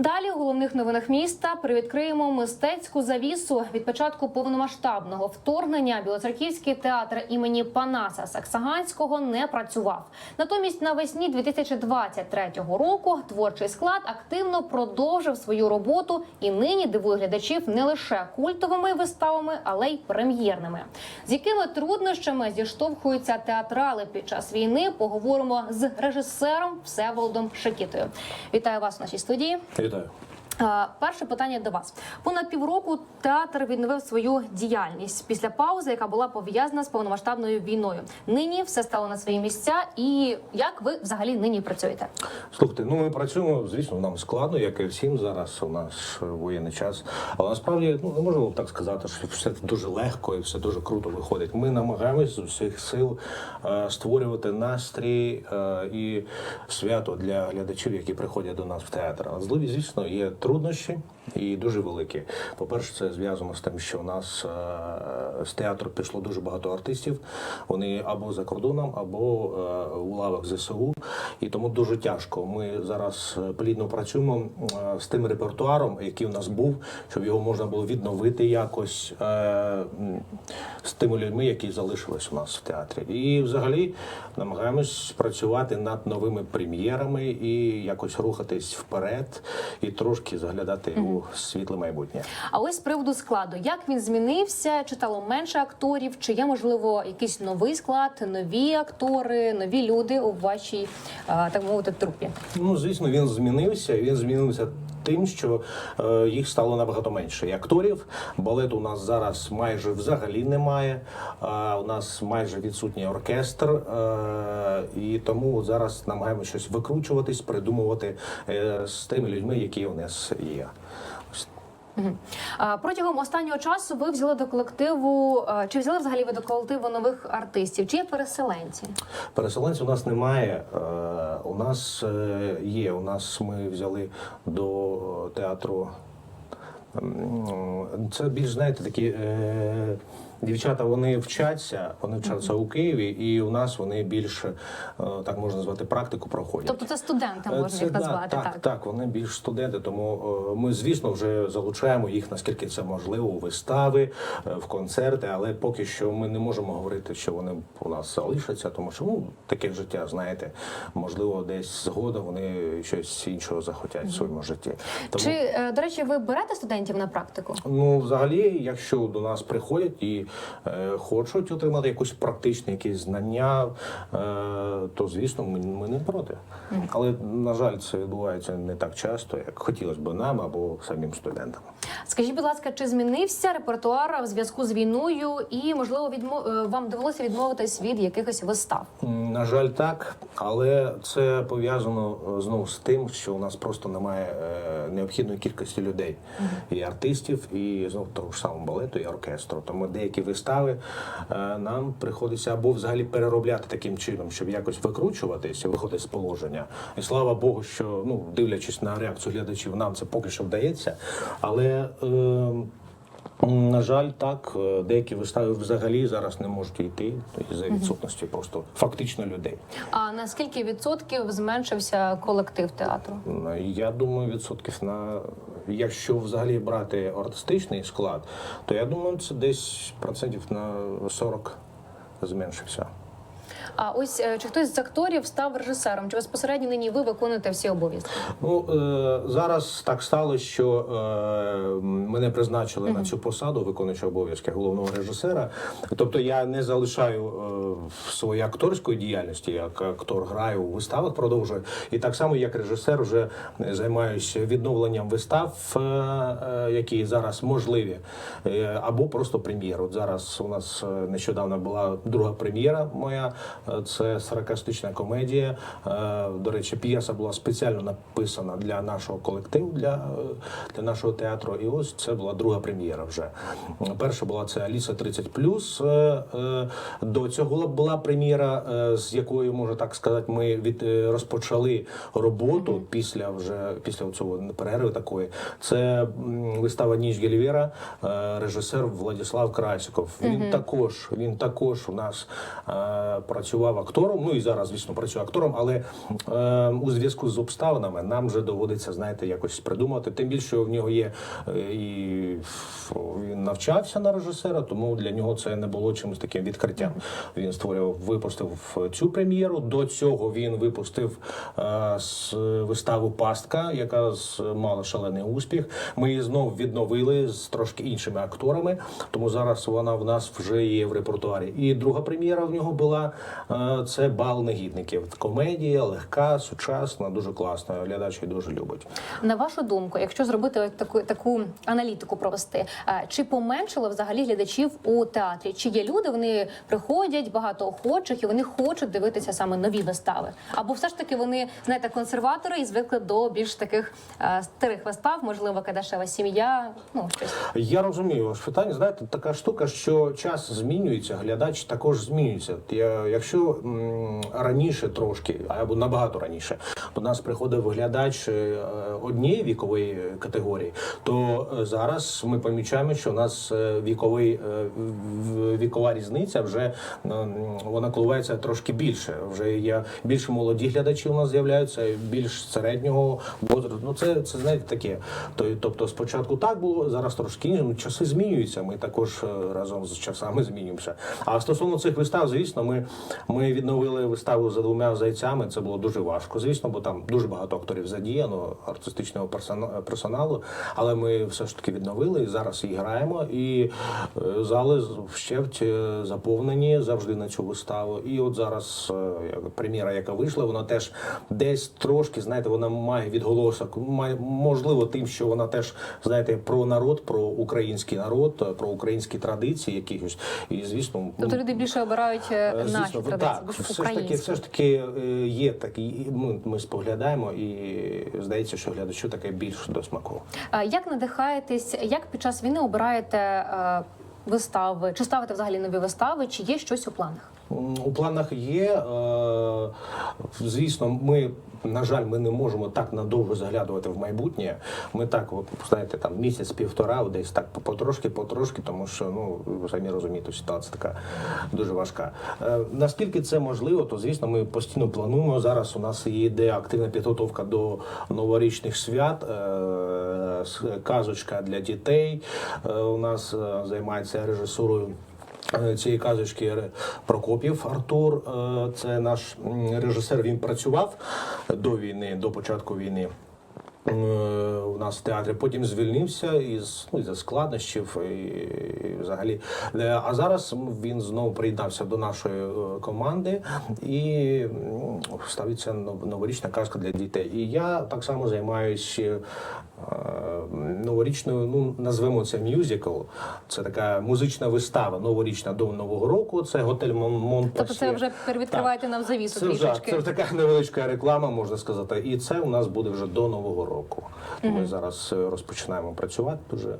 Далі у головних новинах міста привідкриємо мистецьку завісу від початку повномасштабного вторгнення. Білоцерківський театр імені Панаса Саксаганського не працював. Натомість навесні 2023 року творчий склад активно продовжив свою роботу і нині дивує глядачів не лише культовими виставами, але й прем'єрними. З якими труднощами зіштовхуються театрали під час війни? Поговоримо з режисером Всеволодом Шекітою. Вітаю вас у нашій студії. Вітаю. Е, Перше питання до вас. Понад півроку театр відновив свою діяльність після паузи, яка була пов'язана з повномасштабною війною. Нині все стало на свої місця. І як ви взагалі нині працюєте? Слухайте, ну ми працюємо, звісно, нам складно, як і всім зараз. У нас воєнний час. Але насправді ну не можемо так сказати, що все дуже легко і все дуже круто виходить. Ми намагаємось з усіх сил е, створювати настрій е, і свято для глядачів, які приходять до нас в театр. Зливі, звісно, є труднощі і дуже великі. По-перше, це зв'язано з тим, що у нас е, з театру пішло дуже багато артистів. Вони або за кордоном, або е, у лавах ЗСУ. І тому дуже тяжко. Ми зараз е, плідно працюємо з тим репертуаром, який у нас був, щоб його можна було відновити якось з тими людьми, які залишились у нас в театрі. І взагалі намагаємось працювати над новими прем'єрами і якось рухатись вперед і трошки заглядати у світле майбутнє. А ось з приводу складу, як він змінився? Чи стало менше акторів? Чи є можливо якийсь новий склад, нові актори, нові люди у вашій так мовити трупі? Ну, звісно, він змінився. Він змінився тим, що е, їх стало набагато менше. І акторів балету у нас зараз майже взагалі немає. У нас майже відсутній оркестр, е, і тому зараз намагаємося щось викручуватись, придумувати е, з тими людьми, які у нас є. Протягом останнього часу ви взяли до колективу, е, чи взяли взагалі ви до колективу нових артистів? Чи є переселенці? Переселенців у нас немає. Е, У нас е, є. У нас ми взяли до театру. Це більш знаєте такі. Дівчата вони вчаться, вони вчаться у Києві, і у нас вони більш е, так можна назвати практику проходять. Тобто це студенти Е, можна це, їх назвати, так, так. так, вони більш студенти, тому е, ми, звісно, вже залучаємо їх наскільки це можливо у вистави, е, в концерти, але поки що ми не можемо говорити, що вони у нас залишаться, тому що ну таке життя, знаєте, можливо, десь згодом вони щось іншого захотять в своєму житті. Тому Чи до речі, ви берете студентів на практику? Ну, взагалі, якщо до нас приходять і хочуть отримати якусь практичні якісь знання, е, то звісно, ми, ми не проти. Але на жаль, це відбувається не так часто, як хотілося б нам або самим студентам. Скажіть, будь ласка, чи змінився репертуар в зв'язку з війною, і можливо відмо... е, вам довелося відмовитись від якихось вистав? На жаль, так, але це пов'язано е, знову з тим, що у нас просто немає е, необхідної кількості людей, і артистів, і знову того ж самого балету, і оркестру. Тому деякі вистави е, нам приходиться або взагалі переробляти таким чином, щоб якось викручуватися, виходити з положення. І слава Богу, що ну дивлячись на реакцію глядачів, нам це поки що вдається. Але е, На жаль, так е, деякі вистави взагалі зараз не можуть йти із-за відсутності просто фактично людей. А на скільки відсотків зменшився колектив театру? Я думаю, відсотків на якщо взагалі брати артистичний склад, то я думаю, це десь процентів на 40 зменшився. А ось е, чи хтось з акторів став режисером? Чи безпосередньо нині ви виконуєте всі обов'язки? Ну е, зараз так сталося, що е, мене призначили на цю посаду виконуючого обов'язки головного режисера. Тобто я не залишаю е, своєї акторської діяльності, як актор граю у виставах, продовжую. І так само, як режисер, вже займаюся відновленням вистав, які зараз можливі, або просто прем'єр. От зараз у нас нещодавно була друга прем'єра моя. Це саркастична комедія. Е, До речі, п'єса була спеціально написана для нашого колективу, для, е, для нашого театру. І ось це була друга прем'єра вже. Перша була це Аліса 30 Е, До цього була прем'єра, з якою, можна так сказати, ми від розпочали роботу після вже після цього перерви такої. Це вистава Ніч Гелівера, е, режисер Владислав Красіков. Він також він також у нас працює працював актором. Ну і зараз, звісно, працюю актором, але е, у зв'язку з обставинами нам вже доводиться, знаєте, якось придумати. Тим більше в нього є е, і він навчався на режисера, тому для нього це не було чимось таким відкриттям. Він створював, випустив цю прем'єру. До цього він випустив е, с- виставу Пастка, яка з- мала шалений успіх. Ми її знов відновили з трошки іншими акторами, тому зараз вона в нас вже є в репертуарі. І друга прем'єра в нього була це бал негідників. Комедія легка, сучасна, дуже класна. Глядач її дуже любить. На вашу думку, якщо зробити таку таку аналітику провести, е, чи поменшало взагалі глядачів у театрі? Чи є люди, вони приходять багато охочих і вони хочуть дивитися саме нові вистави? Або все ж таки вони знаєте консерватори і звикли до більш таких е, старих вистав, можливо, кадашева сім'я? Ну щось Я розумію ваше питання. Знаєте, така штука, що час змінюється, глядач також змінюється. Я, якщо м, раніше трошки, або набагато раніше, до нас приходив глядач е, однієї вікової категорії, то е, зараз ми помічаємо, що у нас е, віковий вікова різниця вже вона коливається трошки більше. Вже є більше молоді глядачі у нас з'являються, більш середнього возрасту. Ну це, це знаєте таке. Тобто спочатку так було, зараз трошки інше. Ну, Часи змінюються. Ми також разом з часами змінюємося. А стосовно цих вистав, звісно, ми, ми відновили виставу за двома зайцями. Це було дуже важко, звісно, бо там дуже багато акторів задіяно, артистичного персоналу. Але ми все ж таки відновили і зараз її граємо. І е, зали вщерть е, заповнені завжди на цю виставу. І от зараз е, прем'єра, яка вийшла, вона теж десь трошки, знаєте, вона має відголосок, має можливо тим, що вона теж знаєте про народ, про український народ, про українські традиції якихось. І звісно, тобто люди більше обирають наші Звісно, традиції, так, все ж таки, все ж таки е, є такі. Ми, ми споглядаємо, і здається, що глядачу таке більш до смаку. А Як надихаєтесь, як під час війни обираєте е, вистави? Чи ставите взагалі нові вистави? Чи є щось у планах? У планах є. е, Звісно, ми. На жаль, ми не можемо так надовго заглядувати в майбутнє. Ми так, знаєте, там місяць-півтора, десь так потрошки, потрошки, тому що ну ви самі розумієте, ситуація така дуже важка. Е, наскільки це можливо, то звісно, ми постійно плануємо. Зараз у нас йде активна підготовка до новорічних свят. Е, казочка для дітей. У нас займається режисурою. Е, Цієї казочки Прокопів Артур, е, це наш режисер. Він працював до війни, до початку війни. Е, У нас в театрі потім звільнився із ну, із складнощів і, і взагалі. Е, А зараз він знову приєднався до нашої е, команди і ставиться новорічна казка для дітей. І я так само займаюся новорічною, ну назвемо це мюзикл. Це така музична вистава новорічна до нового року. Це готель Мон Монпасьє. Тобто це вже перевідкриваєте нам завісу Це вже, це вже така невеличка реклама, можна сказати. І це у нас буде вже до нового року. Ми зараз е, розпочинаємо працювати дуже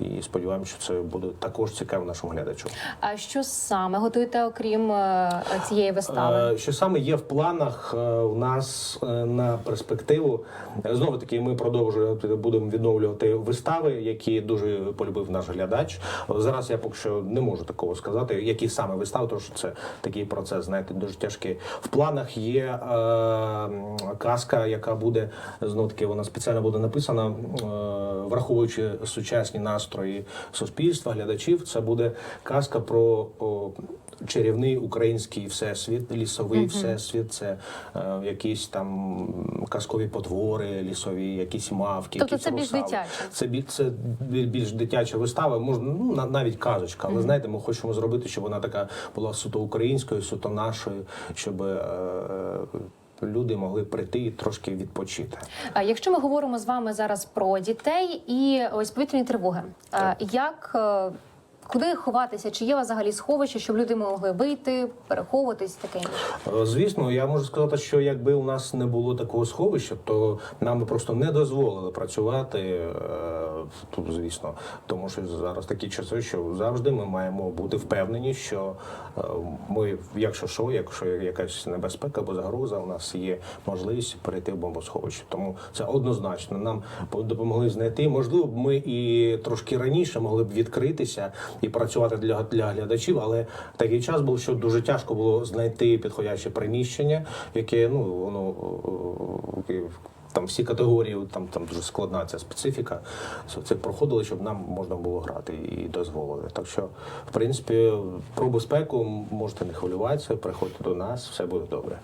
і сподіваємося, що це буде також цікаво нашому глядачу. А що саме готуєте окрім е, цієї вистави? Е, Що саме є в планах у нас е, на перспективу? Знову таки, ми продовжуємо будемо відновлювати вистави, які дуже полюбив наш глядач. Зараз я поки що не можу такого сказати, які саме вистави, тому що це такий процес, знаєте, дуже тяжкий. В планах є е, казка, яка буде знову таки, вона спеціально буде написана, е, враховуючи сучасні настрої суспільства, глядачів. Це буде казка про. о, чарівний український всесвіт, лісовий всесвіт, це е, якісь там казкові потвори, лісові, якісь мавки. Тобто якісь це більш дитяче? Це бі- це більш дитяча вистава, можна ну навіть казочка. Але знаєте, ми хочемо зробити, щоб вона така була суто українською, суто нашою, щоб. Е, Люди могли прийти і трошки відпочити. А Якщо ми говоримо з вами зараз про дітей і ось повітряні тривоги, а, як е, куди ховатися? Чи є у вас взагалі сховище, щоб люди могли вийти, переховуватись таке? Е, Звісно, я можу сказати, що якби у нас не було такого сховища, то нам би просто не дозволили працювати е, тут, звісно, тому що зараз такі часи, що завжди ми маємо бути впевнені, що е, ми, якщо що, якщо якась небезпека або загроза, у нас є можливість перейти в бомбосховище. Тому це однозначно нам допомогли знайти. Можливо, ми і трошки раніше могли б відкритися, і працювати для, для глядачів. Але такий час був, що дуже тяжко було знайти підходяще приміщення, яке ну воно о, о, там всі категорії, там там дуже складна ця специфіка. Це- Це проходили, щоб нам можна було грати і дозволили. Так що, в принципі, про безпеку можете не хвилюватися, приходьте до нас, все буде добре.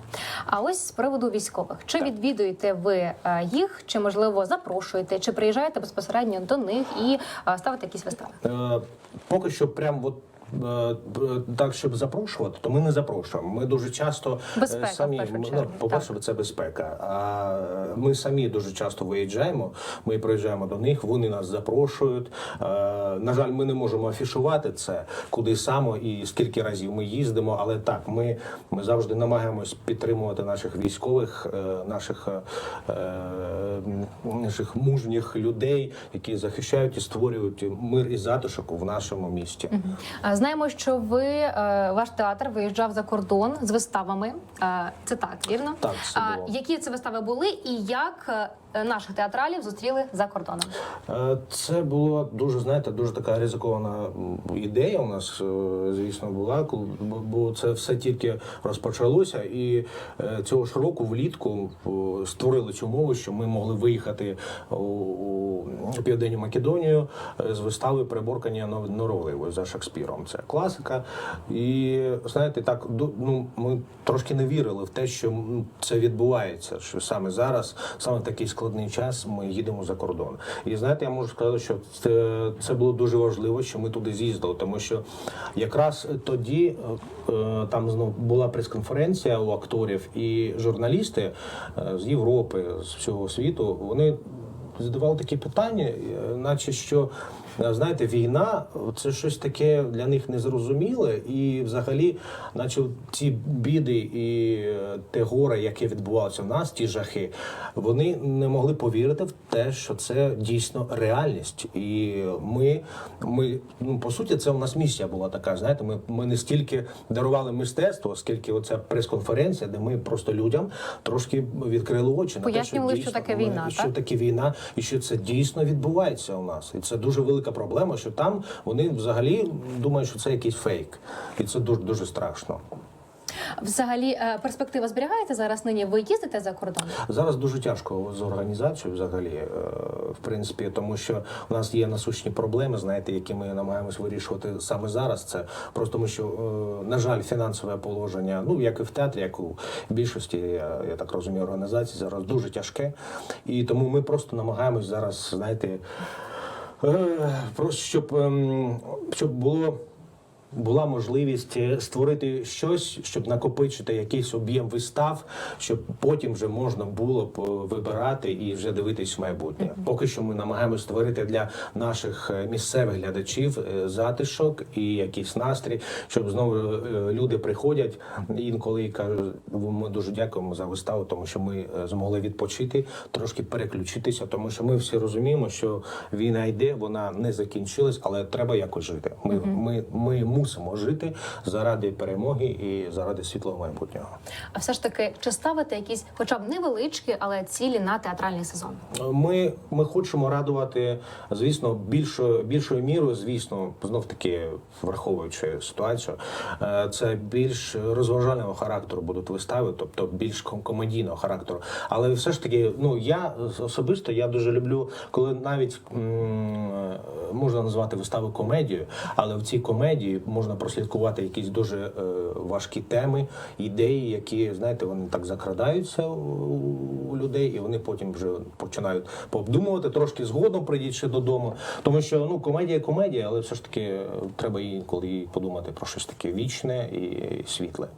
А ось з приводу військових, чи відвідуєте ви е, їх, чи можливо запрошуєте, чи приїжджаєте безпосередньо до них і е, ставите якісь вистави? Е, поки що, прям от. Е, Так, щоб запрошувати, то ми не запрошуємо. Ми дуже часто е, Безпека, самі ну, по-перше, це безпека. А е, ми самі дуже часто виїжджаємо. Ми приїжджаємо до них, вони нас запрошують. На жаль, ми не можемо афішувати це куди саме і скільки разів ми їздимо. Але так, ми, ми завжди намагаємось підтримувати наших військових, наших, наших мужніх людей, які захищають і створюють мир і затишок в нашому місті. Знаємо, що ви е, ваш театр виїжджав за кордон з виставами. Е, Це так, вірно? Так, це було. які це вистави були, і як е, наших театралів зустріли за кордоном? Е, Це була дуже, знаєте, дуже така ризикована ідея у нас, е, звісно, була, бо- це все тільки розпочалося, і е, цього ж року влітку створили цю умови, що ми могли виїхати у, Південню Македонію е, з вистави приборкання норовливої за Шекспіром. Це класика. І знаєте, так ну ми трошки не вірили в те, що це відбувається. Що саме зараз, саме такий складний час, ми їдемо за кордон. І знаєте, я можу сказати, що це, це було дуже важливо, що ми туди з'їздили, тому що якраз тоді е, е, там знов була прес-конференція у акторів і журналісти е, з Європи, з всього світу. Вони задавали такі питання, наче що. Е, Знаєте, війна це щось таке для них незрозуміле, і взагалі, наче ці біди і е, те горе, яке відбувалося в нас, ті жахи, вони не могли повірити в те, що це дійсно реальність. І ми, ми ну по суті, це у нас місія була така. Знаєте, ми, ми не стільки дарували мистецтво, скільки оця прес-конференція, де ми просто людям трошки відкрили очі на те, Пояснювали, що дійсно таке війна, що так? таке війна, і що це дійсно відбувається у нас. І це дуже велика проблема, що там вони взагалі думають, що це якийсь фейк, і це дуже дуже страшно. Взагалі, е, перспектива зберігається зараз. Нині ви їздите за кордон? Зараз дуже тяжко з організацією, взагалі, е, в принципі, тому що у нас є насущні проблеми, знаєте, які ми намагаємось вирішувати саме зараз. Це просто тому, що е, на жаль, фінансове положення, ну як і в театрі, як у більшості, я, я так розумію, організацій зараз дуже тяжке, і тому ми просто намагаємось зараз, знаєте, щоб, ем, щоб було. Була можливість е, створити щось, щоб накопичити якийсь об'єм вистав, щоб потім вже можна було б вибирати і вже дивитись в майбутнє. Поки що ми намагаємося створити для наших е, місцевих глядачів е, затишок і якийсь настрій, щоб знову люди приходять інколи і кажуть, ми дуже дякуємо за виставу, тому що ми змогли відпочити, трошки переключитися, тому що ми всі розуміємо, що війна йде, вона не закінчилась, але треба якось жити. Ми, ми, ми мусимо жити заради перемоги і заради світлого майбутнього. А все ж таки, чи ставите якісь, хоча б невеличкі, але цілі на театральний сезон? Ми, ми хочемо радувати, звісно, більшою більшою мірою, звісно, знов таки враховуючи ситуацію, е, це більш розважального характеру будуть вистави, тобто більш ком- комедійного характеру. Але все ж таки, ну я особисто я дуже люблю, коли навіть м, можна назвати вистави комедією, але в цій комедії можна прослідкувати якісь дуже е, важкі теми, ідеї, які знаєте, вони так закрадаються у, людей, і вони потім вже починають пообдумувати трошки згодом, прийдіть додому. Тому що ну комедія комедія, але все ж таки е, треба інколи подумати про щось таке вічне і світле.